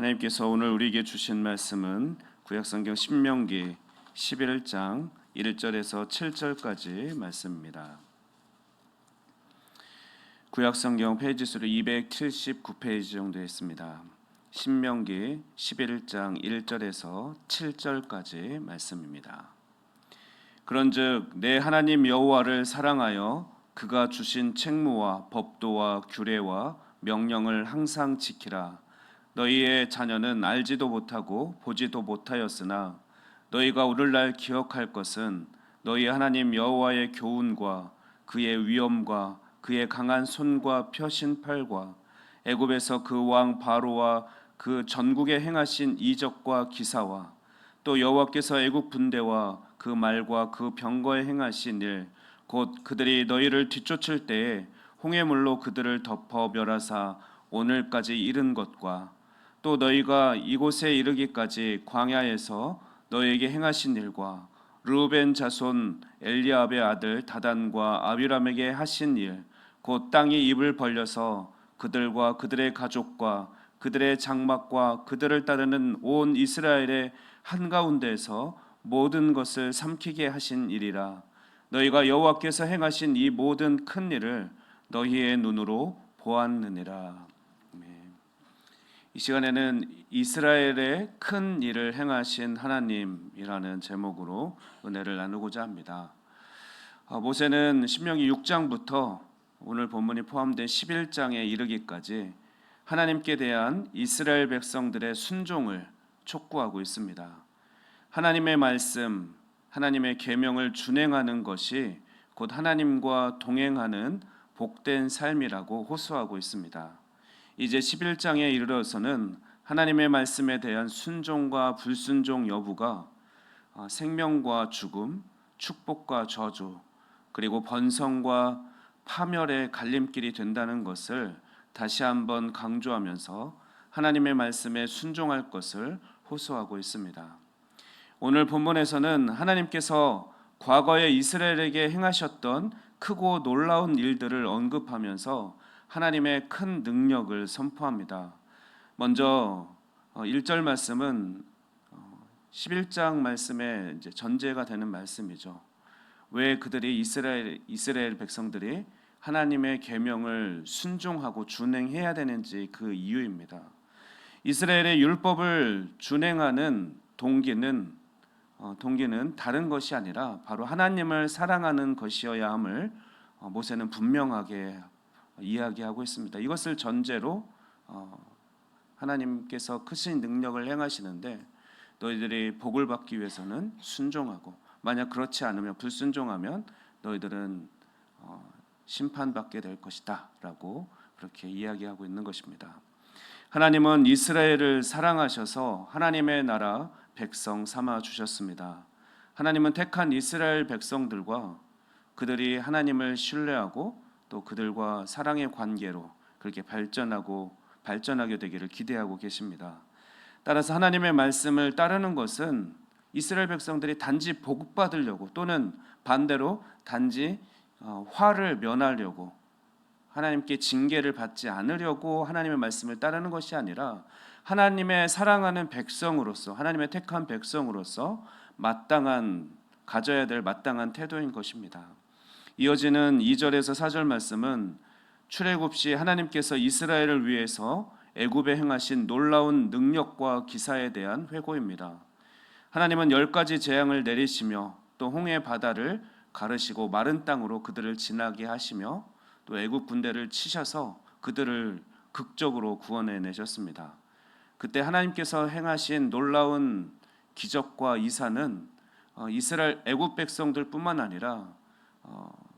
하나님께서 오늘 우리에게 주신 말씀은 구약성경 신명기 11장 1절에서 7절까지 말씀입니다. 구약성경 페이지 수로 279페이지 정도 있습니다. 신명기 11장 1절에서 7절까지 말씀입니다. 그런즉 내 하나님 여호와를 사랑하여 그가 주신 책무와 법도와 규례와 명령을 항상 지키라. 너희의 자녀는 알지도 못하고 보지도 못하였으나 너희가 오늘날 기억할 것은 너희 하나님 여호와의 교훈과 그의 위엄과 그의 강한 손과 펴신 팔과 애굽에서 그 왕 바로와 그 전국에 행하신 이적과 기사와 또 여호와께서 애굽 군대와 그 말과 그 병거에 행하신 일 곧 그들이 너희를 뒤쫓을 때에 홍해물로 그들을 덮어 멸하사 오늘까지 이른 것과 또 너희가 이곳에 이르기까지 광야에서 너희에게 행하신 일과 르우벤 자손 엘리압의 아들 다단과 아비람에게 하신 일 곧 땅이 입을 벌려서 그들과 그들의 가족과 그들의 장막과 그들을 따르는 온 이스라엘의 한가운데에서 모든 것을 삼키게 하신 일이라 너희가 여호와께서 행하신 이 모든 큰 일을 너희의 눈으로 보았느니라. 이 시간에는 이스라엘의 큰 일을 행하신 하나님이라는 제목으로 은혜를 나누고자 합니다. 아, 모세는 신명기 6장부터 오늘 본문이 포함된 11장에 이르기까지 하나님께 대한 이스라엘 백성들의 순종을 촉구하고 있습니다. 하나님의 말씀, 하나님의 계명을 준행하는 것이 곧 하나님과 동행하는 복된 삶이라고 호소하고 있습니다. 이제 11장에 이르러서는 하나님의 말씀에 대한 순종과 불순종 여부가 어, 생명과 죽음, 축복과 저주, 그리고 번성과 파멸의 갈림길이 된다는 것을 다시 한번 강조하면서 하나님의 말씀에 순종할 것을 호소하고 있습니다. 오늘 본문에서는 하나님께서 과거에 이스라엘에게 행하셨던 크고 놀라운 일들을 언급하면서 하나님의 큰 능력을 선포합니다. 먼저 1절 말씀은 11장 말씀의 이제 전제가 되는 말씀이죠. 왜 그들이 이스라엘 이스라엘 백성들이 하나님의 계명을 순종하고 준행해야 되는지 그 이유입니다. 이스라엘의 율법을 준행하는 동기는 어, 동기는 다른 것이 아니라 바로 하나님을 사랑하는 것이어야 함을 어, 모세는 분명하게 이야기하고 있습니다. 이것을 전제로 어, 하나님께서 크신 능력을 행하시는데 너희들이 복을 받기 위해서는 순종하고 만약 그렇지 않으면 불순종하면 너희들은 심판받게 될 것이다라고 그렇게 이야기하고 있는 것입니다. 하나님은 이스라엘을 사랑하셔서 하나님의 나라 백성 삼아 주셨습니다. 하나님은 택한 이스라엘 백성들과 그들이 하나님을 신뢰하고 또 그들과 사랑의 관계로 그렇게 발전하고 발전하게 되기를 기대하고 계십니다. 따라서 하나님의 말씀을 따르는 것은 이스라엘 백성들이 단지 복받으려고 또는 반대로 단지 어, 화를 면하려고 하나님께 징계를 받지 않으려고 하나님의 말씀을 따르는 것이 아니라 하나님의 사랑하는 백성으로서 하나님의 택한 백성으로서 마땅한 가져야 될 마땅한 태도인 것입니다. 이어지는 2절에서 4절 말씀은 출애굽 시 하나님께서 이스라엘을 위해서 애굽에 행하신 놀라운 능력과 기사에 대한 회고입니다. 하나님은 열 가지 재앙을 내리시며 또 홍해 바다를 가르시고 마른 땅으로 그들을 지나게 하시며 또 애굽 군대를 치셔서 그들을 극적으로 구원해 내셨습니다. 그때 하나님께서 행하신 놀라운 기적과 이사는 어, 이스라엘 애굽 백성들뿐만 아니라 어,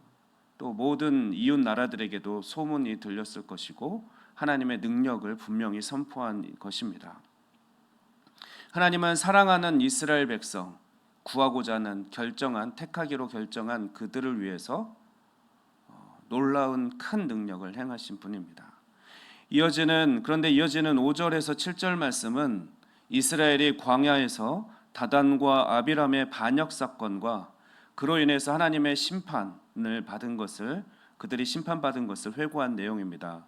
또 모든 이웃 나라들에게도 소문이 들렸을 것이고 하나님의 능력을 분명히 선포한 것입니다. 하나님은 사랑하는 이스라엘 백성 구하고자 하는 결정한 택하기로 결정한 그들을 위해서 어, 놀라운 큰 능력을 행하신 분입니다. 이어지는 그런데 이어지는 5절에서 7절 말씀은 이스라엘이 광야에서 다단과 아비람의 반역 사건과 그로 인해서 하나님의 심판 을 받은 것을 그들이 심판받은 것을 회고한 내용입니다.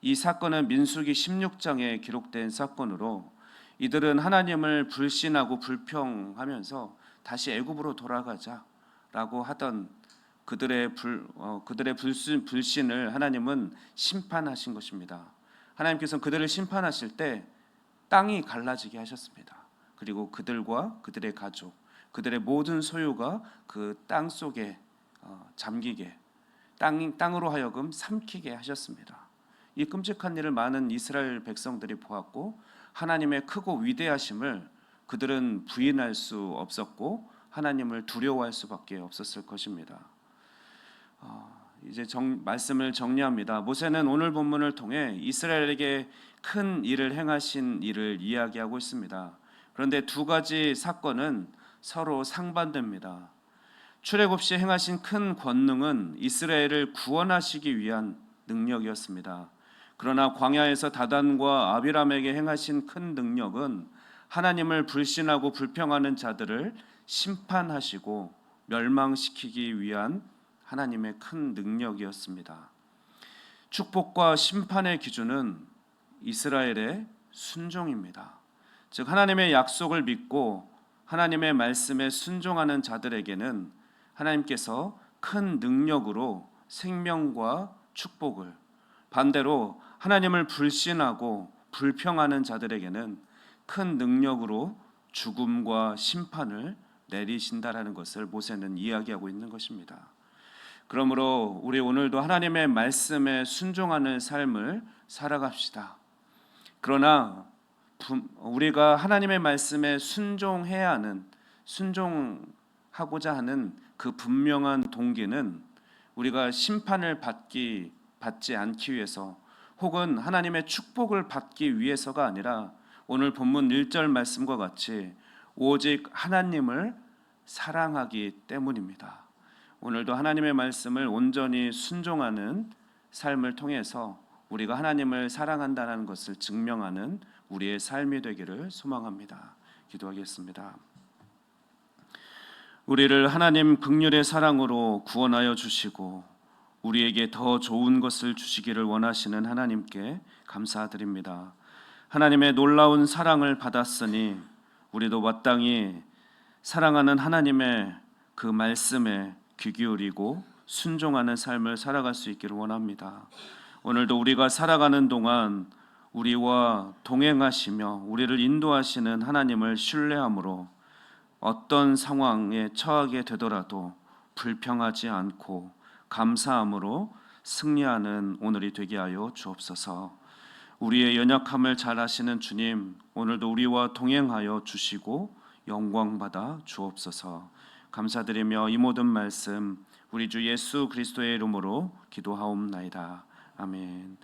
이 사건은 민수기 16장에 기록된 사건으로 이들은 하나님을 불신하고 불평하면서 다시 애굽으로 돌아가자라고 하던 그들의 불 어, 그들의 불신, 불신을 하나님은 심판하신 것입니다. 하나님께서 그들을 심판하실 때 땅이 갈라지게 하셨습니다. 그리고 그들과 그들의 가족, 그들의 모든 소유가 그 땅 속에 어, 잠기게 땅 땅으로 하여금 삼키게 하셨습니다. 이 끔찍한 일을 많은 이스라엘 백성들이 보았고 하나님의 크고 위대하심을 그들은 부인할 수 없었고 하나님을 두려워할 수밖에 없었을 것입니다. 어, 이제 정, 말씀을 정리합니다. 모세는 오늘 본문을 통해 이스라엘에게 큰 일을 행하신 일을 이야기하고 있습니다. 그런데 두 가지 사건은 서로 상반됩니다. 출애굽 시 행하신 큰 권능은 이스라엘을 구원하시기 위한 능력이었습니다. 그러나 광야에서 다단과 아비람에게 행하신 큰 능력은 하나님을 불신하고 불평하는 자들을 심판하시고 멸망시키기 위한 하나님의 큰 능력이었습니다. 축복과 심판의 기준은 이스라엘의 순종입니다. 즉 하나님의 약속을 믿고 하나님의 말씀에 순종하는 자들에게는 하나님께서 큰 능력으로 생명과 축복을 반대로 하나님을 불신하고 불평하는 자들에게는 큰 능력으로 죽음과 심판을 내리신다라는 것을 모세는 이야기하고 있는 것입니다. 그러므로 우리 오늘도 하나님의 말씀에 순종하는 삶을 살아갑시다. 그러나 우리가 하나님의 말씀에 순종해야 하는 순종하고자 하는 그 분명한 동기는 우리가 심판을 받기 받지 않기 위해서 혹은 하나님의 축복을 받기 위해서가 아니라 오늘 본문 1절 말씀과 같이 오직 하나님을 사랑하기 때문입니다. 오늘도 하나님의 말씀을 온전히 순종하는 삶을 통해서 우리가 하나님을 사랑한다는 것을 증명하는 우리의 삶이 되기를 소망합니다. 기도하겠습니다. 우리를 하나님 극률의 사랑으로 구원하여 주시고 우리에게 더 좋은 것을 주시기를 원하시는 하나님께 감사드립니다. 하나님의 놀라운 사랑을 받았으니 우리도 마땅히 사랑하는 하나님의 그 말씀에 귀 기울이고 순종하는 삶을 살아갈 수 있기를 원합니다. 오늘도 우리가 살아가는 동안 우리와 동행하시며 우리를 인도하시는 하나님을 신뢰함으로 어떤 상황에 처하게 되더라도 불평하지 않고 감사함으로 승리하는 오늘이 되게 하여 주옵소서. 우리의 연약함을 잘 아시는 주님, 오늘도 우리와 동행하여 주시고 영광 받아 주옵소서. 감사드리며 이 모든 말씀 우리 주 예수 그리스도의 이름으로 기도하옵나이다. 아멘.